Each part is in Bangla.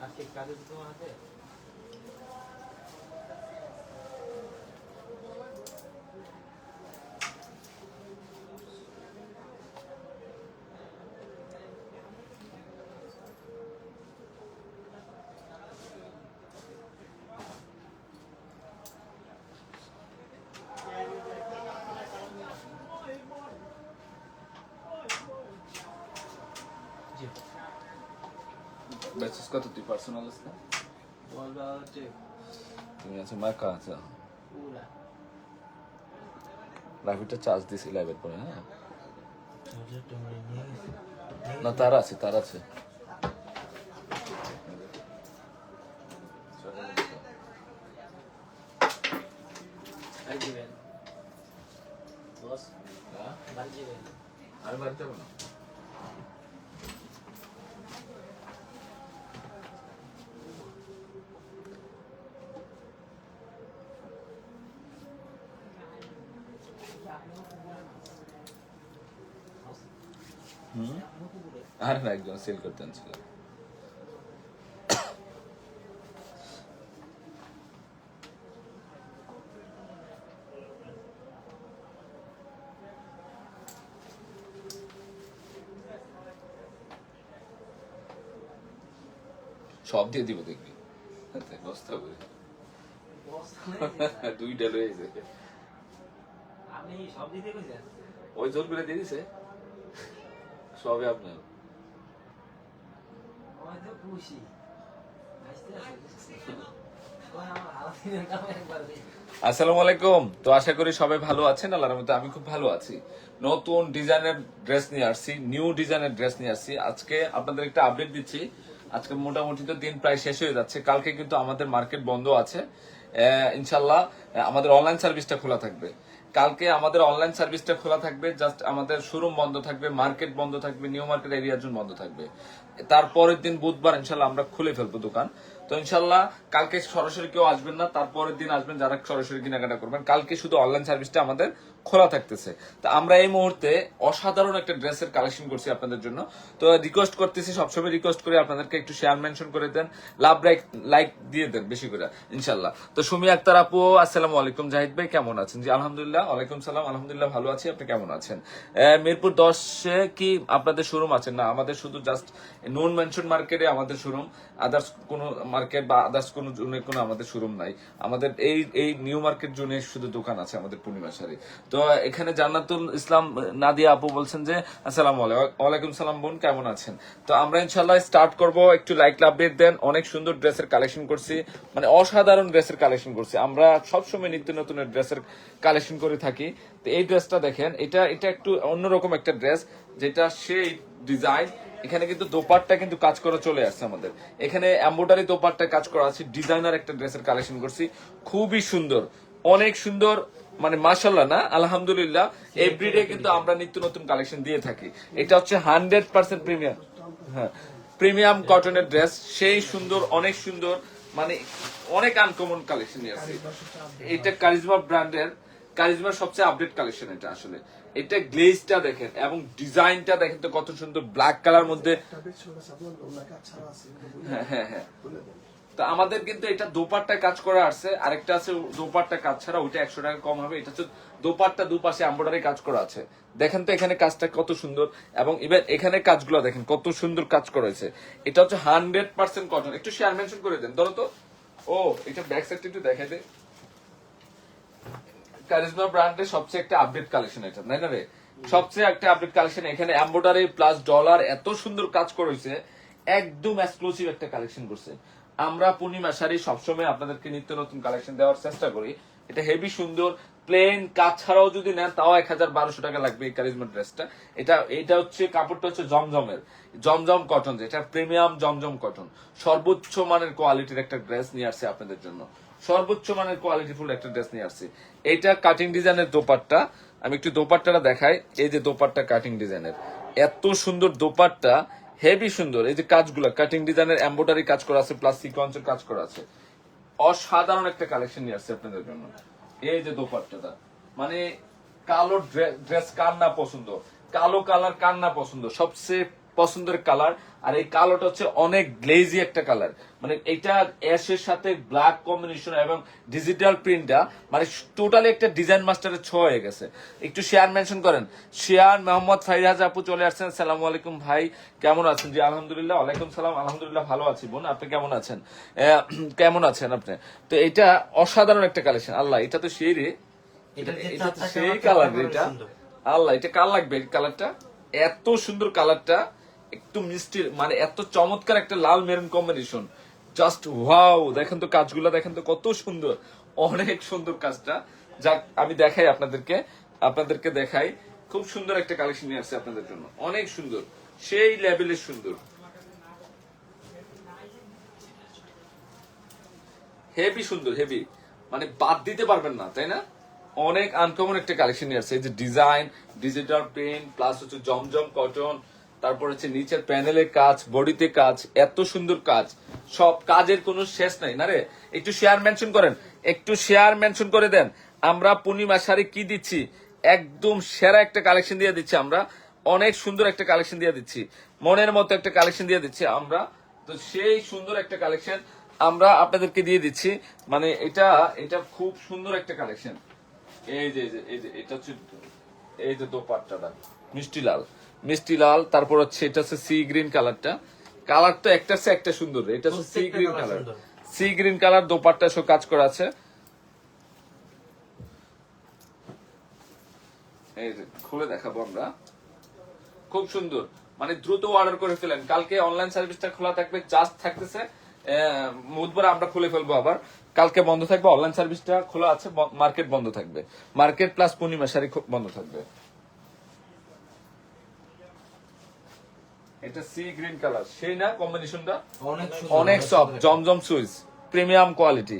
আজকে কাজে তোমার হাতে ব্যাচেস কত তুই পার্সোনাল আছে তুমি আছে মার্কা আছে পুরা চার্জ দিছি লাইভের পরে হ্যাঁ না তার আছে তার আছে আর দিবেন বস বাড়ি দিবেন আমি বাড়ি যাব না আর একজন সেল করতে আনছিল। সব দিয়ে দিব দেখবি। বস্তা বস দুইটা রয়েছে আপনি সব দিতে কইছেন ওই জোর করে দিয়ে দিছে। সবে আপনার। আসসালামু আলাইকুম। তো আশা করি সবাই ভালো আছেন আল্লাহর মধ্যে আমি খুব ভালো আছি। নতুন ডিজাইনের ড্রেস নিয়ে আসছি নিউ ডিজাইনের ড্রেস নিয়ে আসছি। আজকে আপনাদের একটা আপডেট দিচ্ছি। আজকে মোটামুটি তো দিন প্রায় শেষ হয়ে যাচ্ছে। কালকে কিন্তু আমাদের মার্কেট বন্ধ আছে। ইনশাল্লাহ আমাদের অনলাইন সার্ভিসটা খোলা থাকবে। কালকে আমাদের অনলাইন সার্ভিসটা খোলা থাকবে জাস্ট আমাদের শোরুম বন্ধ থাকবে মার্কেট বন্ধ থাকবে নিউ মার্কেট এরিয়ার জন্য বন্ধ থাকবে। তারপরের দিন বুধবার ইনশাল্লাহ আমরা খুলে ফেলব দোকান। তো ইনশাল্লাহ কালকে সরাসরি কেউ আসবেন না তারপরের দিন আসবেন যারা সরাসরি কেনাকাটা করবেন। কালকে শুধু অনলাইন সার্ভিসটা আমাদের খোলা থাকতেছে। তো আমরা এই মুহূর্তে অসাধারণ একটা ড্রেসের কালেকশন করছি আপনাদের জন্য। তো রিকোয়েস্ট করতেছি, সবসময় রিকোয়েস্ট করে আপনাদেরকে একটু শেয়ার মেনশন করে দেন। লাভ লাইক লাইক দিয়ে দেন বেশি করে ইনশাল্লাহ তো সুমি আক্তার আপু, আসসালামু আলাইকুম। জাহিদ ভাই, কেমন আছেন? জি, আলহামদুলিল্লাহ, ওয়ালাইকুম সালাম। আলহামদুলিল্লাহ, ভালো আছি। আপনি কেমন আছেন? মিরপুর দশে কি আপনাদের শোরুম আছে? না, আমাদের শুধু জাস্ট নুন মেনশন মার্কেটে আমাদের শোরুম আদার্স কোন মার্কেট বা আদার্স কোন জোনে কোনো আমাদের শোরুম নাই। আমাদের এই এই নিউ মার্কেট জোনে শুধু দোকান আছে আমাদের পূর্ণিমা শাড়ি। তো এখানে জান্নাতুল ইসলাম নাদিয়া আপু বলছেন যে, আসসালাম ওয়ালাইকুম সালাম বোন, কেমন আছেন? তো আমরা ইনশাল্লাহ স্টার্ট করব একটু লাইক আপডেট দেন। অনেক সুন্দর ড্রেসের কালেকশন করছি। মানে অসাধারণ ড্রেসের কালেকশন করছি। আমরা সবসময় নিত্য নতুন ড্রেসের কালেকশন করে থাকি। তো এই ড্রেসটা দেখেন, এটা এটা একটু অন্যরকম একটা ড্রেস, যেটা সেই ডিজাইন এখানে কিন্তু দোপাট্টা কিন্তু কাজ করা চলে আসছে আমাদের। এখানে এম্বোডারি দোপাট্টা কাজ করা আছে। ডিজাইনার একটা ড্রেসের কালেকশন করছি। খুবই সুন্দর। অনেক সুন্দর মানে মাশাল্লাহ না, আলহামদুলিল্লাহ এভরিডে কিন্তু আমরা নিত্য নতুন কালেকশন দিয়ে থাকি। এটা হচ্ছে হান্ড্রেড পার্সেন্ট প্রিমিয়াম হ্যাঁ প্রিমিয়াম কটনের ড্রেস সেই সুন্দর, অনেক সুন্দর মানে অনেক আনকমন কালেকশন নিয়ে এটা কারিজমা ব্র্যান্ডের কারিজমার সবচেয়ে আপডেট কালেকশন এটা আসলে। এটা গ্লেজটা দেখেন এবং ডিজাইনটা দেখেন তো কত সুন্দর ব্ল্যাক কালার মধ্যে। হ্যাঁ হ্যাঁ হ্যাঁ। তো আমাদের কিন্তু এটা দোপাট্টা কাজ করা আছে আরেকটা আছে, দোপাট্টা কাজ ছাড়া ওইটা একশো টাকা কম হবে। এটা হচ্ছে দোপাট্টা দুপাশে এম্বয়ডারি কাজ করা আছে। দেখেন তো এখানে কাজটা কত সুন্দর। এবং ইভেন এখানে কাজগুলো দেখেন কত সুন্দর কাজ করা হয়েছে। এটা হচ্ছে হান্ড্রেড পার্সেন্ট কটন একটু শেয়ার মেনশন করে দেন। ধরো তো। ও, এটা ব্যাক সাইডটা একটু দেখাই দে। কারিজমা ব্র্যান্ডের সবচেয়ে একটা আপডেট কালেকশন এটা, তাই না রে? সবচেয়ে একটা আপডেট কালেকশন এখানে এম্বয়ডারি প্লাস ডলার এত সুন্দর কাজ করেছে একদম এক্সক্লুসিভ একটা কালেকশন করছে। আমরা পূর্ণিমা শাড়ি সবসময় আপনাদেরকে নিত্য নতুন কালেকশন দেওয়ার চেষ্টা করি। এটা হেভি সুন্দর প্লেন কাজ ছাড়াও যদি নেন, তাও এক হাজার বারোশো টাকা লাগবে এই কারিজমা ড্রেসটা এটা এটা হচ্ছে, কাপড়টা হচ্ছে জমজমের, জমজম কটন যেটা প্রিমিয়াম জমজম কটন সর্বোচ্চ মানের কোয়ালিটির একটা ড্রেস নিয়ে আসছে আপনাদের জন্য। সর্বোচ্চ মানের কোয়ালিটিফুল একটা ড্রেস নিয়ে আসছি। এটা কাটিং ডিজাইনের দোপাট্টা। আমি একটু দোপাট্টাটা দেখাই। এই যে দোপাট্টা কাটিং ডিজাইনের এত সুন্দর দোপাট্টা হেভি সুন্দর। এই যে কাজগুলো কাটিং ডিজাইনের এম্বোডারি কাজ করা আছে প্লাস সিকোয়েন্সের কাজ করা আছে। অসাধারণ একটা কালেকশন নিয়ে আসছে আপনাদের জন্য। এই যে দোপাট্টাটা মানে কালো ড্রেস কার না পছন্দ? কালো কালার কার না পছন্দ? সবচেয়ে পছন্দের কালার আর এই কালোটা হচ্ছে অনেক গ্লেজি একটা কালার। মানে এটা অ্যাশের সাথে ব্ল্যাক কম্বিনেশন এবং ডিজিটাল প্রিন্টটা মানে টোটালি একটা ডিজাইন মাস্টারের ছ হয়ে গেছে। একটু শেয়ার মেনশন করেন। শেয়ার মোহাম্মদ ফাইরাজ আপু চলে আসছেন। সালাম আলাইকুম ভাই কেমন আছেন? জি আলহামদুলিল্লাহ ওয়ালাইকুম সালাম। আলহামদুলিল্লাহ ভালো আছি। বোন আপনি কেমন আছেন? কেমন আছেন আপনি? তো এটা অসাধারণ একটা কালেকশন আল্লাহ এটা তো সেই রে। এটা সেই কালার, কালার এটা। আল্লাহ এটা কার লাগবে কালারটা এত সুন্দর কালারটা একটু মিষ্টি মানে এত চমৎকার একটা লাল মেরুন কম্বিনেশন জাস্ট ওয়াও দেখেন তো কাজগুলো, দেখেন তো কত সুন্দর। অনেক সুন্দর কাজটা। যাক, আমি দেখাই আপনাদেরকে আপনাদেরকে দেখাই। খুব সুন্দর একটা কালেকশন নিয়ে আসছে আপনাদের জন্য। অনেক সুন্দর। সেই লেভেলের সুন্দর। হেভি সুন্দর হেভি মানে বাদ দিতে পারবেন না, তাই না? অনেক আনকমন একটা কালেকশন নিয়ে আসছে। এই যে ডিজাইন ডিজিটাল পেন প্লাস হচ্ছে জমজম কটন তারপর হচ্ছে নিচের প্যানেলের কাজ, বডিতে কাজ, এত সুন্দর কাজ। সব কাজের কোনো শেষ নাই, না রে? একটু শেয়ার মেনশন করেন, একটু শেয়ার মেনশন করে দেন। আমরা পূর্ণিমা শাড়ি কি দিচ্ছি? একদম সেরা একটা কালেকশন দিয়ে দিচ্ছি আমরা। অনেক সুন্দর একটা কালেকশন দিয়ে দিচ্ছি। মনের মতো একটা কালেকশন দিয়ে দিচ্ছি আমরা। তো সেই সুন্দর একটা কালেকশন আমরা আপনাদেরকে দিয়ে দিচ্ছি। মানে এটা এটা খুব সুন্দর একটা কালেকশন এই যে এই যে এই যে, এটা হচ্ছে, এই যে দোপাট্টাটা, মিষ্টি লাল। মিষ্টি লাল তারপর হচ্ছে এটা হচ্ছে সি গ্রিন কালারটা কালারটা একটা সে একটা সুন্দর। এটা হচ্ছে sea green colour sea green colour dupatta সব কাজ করা আছে। এই যে খুলে দেখাবো আমরা। খুব সুন্দর। মানে দ্রুত অর্ডার করে ফেলেন। কালকে অনলাইন সার্ভিসটা খোলা থাকবে জাস্ট থাকতেছে। বুধবার আমরা খুলে ফেলব আবার। কালকে বন্ধ থাকবে অনলাইন সার্ভিসটা খোলা আছে মার্কেট বন্ধ থাকবে। মার্কেট প্লাস পূর্ণিমা শাড়ি বন্ধ থাকবে। এটা সি গ্রিন কালার। সেই না কম্বিনেশনটা? অনেক অনেক সফট জমজম সুইচ প্রিমিয়াম কোয়ালিটি।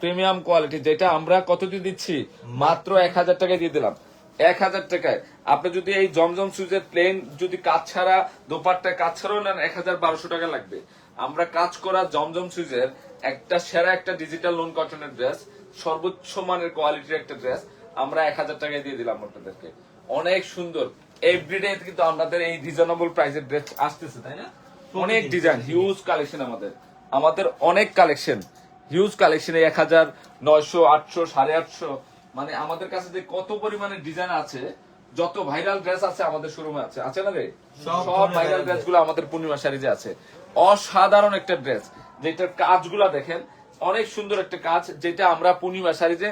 প্রিমিয়াম কোয়ালিটি যেটা আমরা কত দিয়ে দিচ্ছি? মাত্র এক হাজার টাকায় দিয়ে দিলাম। এক হাজার টাকায়। আপনি যদি এই জমজম সুইচের প্লেন যদি কাজ ছাড়া দোপাট্টা কাজ ছাড়াও নেন এক হাজার বারোশো টাকা লাগবে। আমরা কাজ করা জমজম সুইচের একটা সেরা একটা ডিজিটাল লোন কটনের ড্রেস সর্বোচ্চ মানের কোয়ালিটির একটা ড্রেস আমরা এক হাজার টাকায় দিয়ে দিলাম আপনাদেরকে। অনেক সুন্দর। এভরিডে কিন্তু আমাদের এই রিজনেবল প্রাইসের ড্রেস আসতেছে তাই না? অনেক ডিজাইন হিউজ কালেকশন আমাদের। আমাদের অনেক কালেকশন হিউজ কালেকশন এক হাজার নয়শো আটশো সাড়ে আটশো। মানে আমাদের কাছে যে কত পরিমাণে ডিজাইন আছে যত ভাইরাল ড্রেস আছে আমাদের শোরুমে আছে। আছে না রে? সব সব ভাইরাল ড্রেসগুলো আমাদের পূর্ণিমা শাড়িতে আছে। অসাধারণ একটা ড্রেস যেটার কাজগুলা দেখেন অনেক সুন্দর একটা কাজ যেটা আমরা পূর্ণিমা শাড়িতে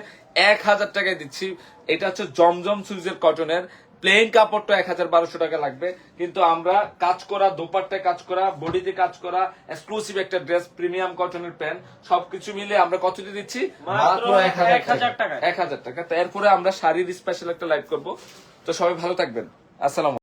এক হাজার টাকায় দিচ্ছি। এটা হচ্ছে জমজম সুইজের কটনের প্লেন কাপড়টা এক হাজার বারোশো টাকা লাগবে। কিন্তু আমরা কাজ করা দোপাট্টায় কাজ করা বডিতে কাজ করা এক্সক্লুসিভ একটা ড্রেস প্রিমিয়াম কটনের প্যান্ট সবকিছু মিলে আমরা কত দিয়ে দিচ্ছি? মাত্র এক এক হাজার টাকায়। এক হাজার টাকা। তো এরপরে আমরা শাড়ির স্পেশাল একটা লাইভ করব। তো সবাই ভালো থাকবেন। আসসালাম